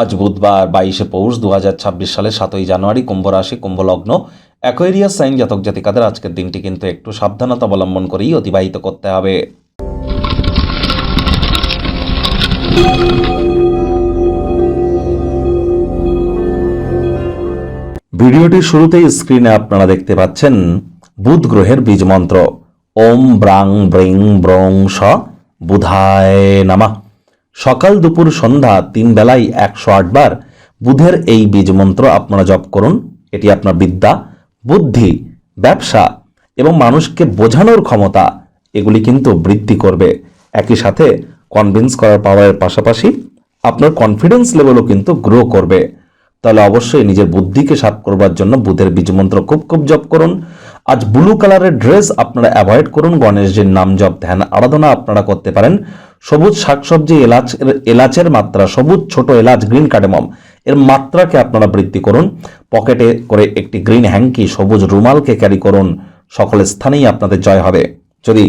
আজ বুধবার বাইশে পৌষ দু সালের সাতই জানুয়ারি কুম্ভ রাশি কুম্ভ লগ্ন অ্যাকোয়েরিয়াস সাইন জাতক জাতিকাদের আজকের দিনটি কিন্তু একটু সাবধানতা অবলম্বন করেই অতিবাহিত করতে হবে। ভিডিওটির শুরুতেই স্ক্রিনে আপনারা দেখতে পাচ্ছেন বুধ গ্রহের বীজ মন্ত্র। ওম ব্রাং ব্রিং ব্রং স বুধায় নামা। সকাল দুপুর সন্ধ্যা তিন বেলায় একশো বার বুধের এই বীজ মন্ত্র আপনারা জপ করুন। এটি আপনার বিদ্যা, বুদ্ধি, ব্যবসা এবং মানুষকে বোঝানোর ক্ষমতা, এগুলি কিন্তু বৃদ্ধি করবে। একই সাথে কনভিন্স করার পাওয়ারের পাশাপাশি আপনার কনফিডেন্স লেভেলও কিন্তু গ্রো করবে। তাহলে অবশ্যই নিজের বুদ্ধিকে সাপ করবার জন্য বুধের বীজ মন্ত্র খুব খুব জপ করুন। আজ ব্লু কালারের ড্রেস আপনারা অ্যাভয়েড করুন। গণেশজির নাম জপ ধ্যান আরাধনা আপনারা করতে পারেন। সবুজ শাকসবজি, এলাচ, এলাচের মাত্রা, সবুজ ছোট এলাচ, গ্রিন কার্ডেমম, এর মাত্রাকে আপনারা বৃদ্ধি করুন। পকেটে করে একটি গ্রিন হ্যাঙ্কি, সবুজ রুমালকে ক্যারি করুন। সকল স্থানেই আপনাদের জয় হবে। যদি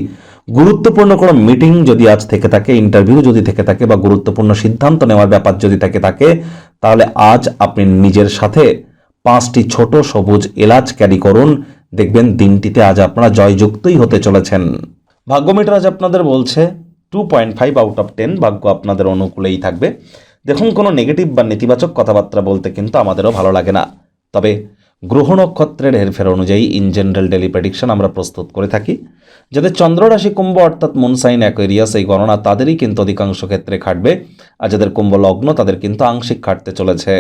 গুরুত্বপূর্ণ কোনো মিটিং যদি আজ থেকে থাকে, ইন্টারভিউ যদি থেকে থাকে বা গুরুত্বপূর্ণ সিদ্ধান্ত নেওয়ার ব্যাপার যদি থেকে থাকে, তাহলে আজ আপনি নিজের সাথে পাঁচটি ছোট সবুজ এলাচ ক্যারি করুন। দেখবেন দিনটিতে আজ আপনারা জয়যুক্তই হতে চলেছেন। ভাগ্যমিটার আজ আপনাদের বলছে two point five out of ten ভাগ্য আপনাদের অনুকূলেই থাকবে। দেখুন, কোনো নেগেটিভ বা নেতিবাচক কথাবার্তা বলতে কিন্তু আমাদেরও ভালো লাগে না। তবে গ্রহ নক্ষত্রের হেরফের অনুযায়ী ইন জেনারেল ডেলি প্রেডিকশন আমরা প্রস্তুত করে থাকি। যাদের চন্দ্ররাশি কুম্ভ অর্থাৎ মুনসাইন অ্যাকোয়ারিয়াস এই গণনা তাদেরই কিন্তু অধিকাংশ ক্ষেত্রে খাটবে, আর যাদের কুম্ভ লগ্ন তাদের কিন্তু আংশিক খাটতে চলেছে।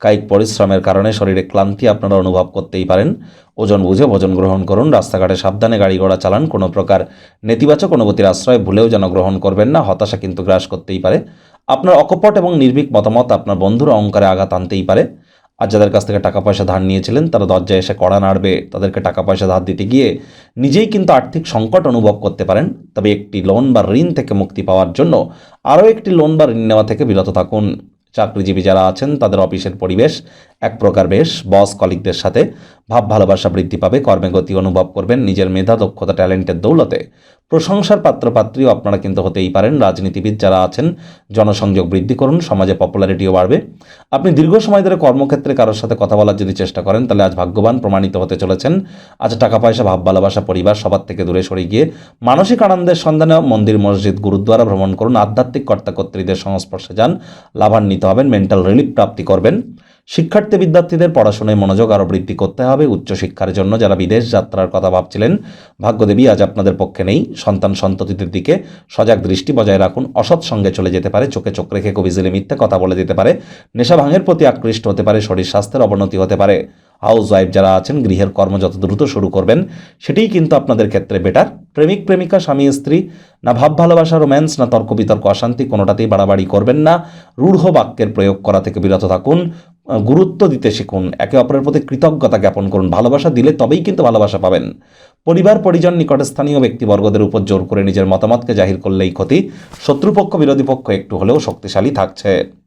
কায়িক পরিশ্রমের কারণে শরীরে ক্লান্তি আপনারা অনুভব করতেই পারেন। ওজন বুঝে ভোজন গ্রহণ করুন। রাস্তাঘাটে সাবধানে গাড়ি ঘোড়া চালান। কোনো প্রকার নেতিবাচক অনুভূতির আশ্রয় ভুলেও যেন গ্রহণ করবেন না। হতাশা কিন্তু গ্রাস করতেই পারে। আপনার অকপট এবং নির্ভীক মতামত আপনার বন্ধুর অহংকারে আঘাত আনতেই পারে। আর যাদের কাছ থেকে টাকা পয়সা ধার নিয়েছিলেন, তারা দরজায় এসে কড়া নাড়বে। তাদেরকে টাকা পয়সা ধার দিতে গিয়ে নিজেই কিন্তু আর্থিক সংকট অনুভব করতে পারেন। তবে একটি লোন বা ঋণ থেকে মুক্তি পাওয়ার জন্য আরও একটি লোন বা ঋণ নেওয়া থেকে বিরত থাকুন। চাকরিজীবী যারা আছেন তাদের অফিসের পরিবেশ এক প্রকার বেশ বস কলিকদের সাথে ভাব, ভালোবাসা বৃদ্ধি পাবে, কর্মে গতি অনুভব করবেন, নিজের মেধা, দক্ষতা, ট্যালেন্টের দৌলতে। প্রশংসার পাত্রপাত্রীও আপনারা কিন্তু হতেই পারেন। রাজনীতিবিদ যারা আছেন, জনসংযোগ বৃদ্ধি করুন, সমাজে পপুলারিটিও বাড়বে। আপনি দীর্ঘ সময় ধরে কর্মক্ষেত্রে কারোর সাথে কথা বলার যদি চেষ্টা করেন, তাহলে আজ ভাগ্যবান, প্রমাণিত হতে চলেছেন। আজ টাকা, পয়সা, ভাব, ভালোবাসা, পরিবার সবার থেকে দূরে সরে গিয়ে মানসিক আনন্দের সন্ধানে মন্দির, মসজিদ, গুরুদ্বারা ভ্রমণ করুন। আধ্যাত্মিক কর্তাকর্ত্রীদের সংস্পর্শে যান, লাভান্বিত হবেন মেন্টাল রিলিফ প্রাপ্তি করবেন। শিক্ষার্থী বিদ্যার্থীদের পড়াশোনায় মনোযোগ আরও বৃদ্ধি করতে হবে। উচ্চশিক্ষার জন্য যারা বিদেশ যাত্রার কথা ভাবছিলেন, ভাগ্যদেবী, আজ আপনাদের পক্ষে নেই। সন্তান সন্ততিদের দিকে সজাগ দৃষ্টি বজায় রাখুন। অসৎ সঙ্গে চলে যেতে পারে, চোখে চোখ রেখে কবিজিলে মিথ্যে কথা বলে দিতে পারে। নেশা ভাঙের প্রতি আকৃষ্ট হতে পারে, শরীর স্বাস্থ্যের অবনতি হতে পারে। হাউস ওয়াইফ যারা আছেন, গৃহের কর্ম যত দ্রুত শুরু করবেন, সেটিই কিন্তু আপনাদের ক্ষেত্রে বেটার। প্রেমিক, প্রেমিকা, স্বামী, স্ত্রী, না ভাব, ভালোবাসা, রোম্যান্স, না তর্ক বিতর্ক, অশান্তি, কোনোটাতেই বাড়াবাড়ি করবেন না। রূঢ় বাক্যের প্রয়োগ করা থেকে বিরত থাকুন। গুরুত্ব দিতে শিখুন। একে অপরের প্রতি কৃতজ্ঞতা জ্ঞাপন করুন। ভালোবাসা দিলে তবেই কিন্তু ভালোবাসা পাবেন। পরিবার, পরিজন নিকটস্থানীয় ব্যক্তিবর্গদের উপর জোর করে নিজের মতামতকে জাহির করলেই ক্ষতি। শত্রুপক্ষ, বিরোধী পক্ষ একটু হলেও শক্তিশালী থাকছে।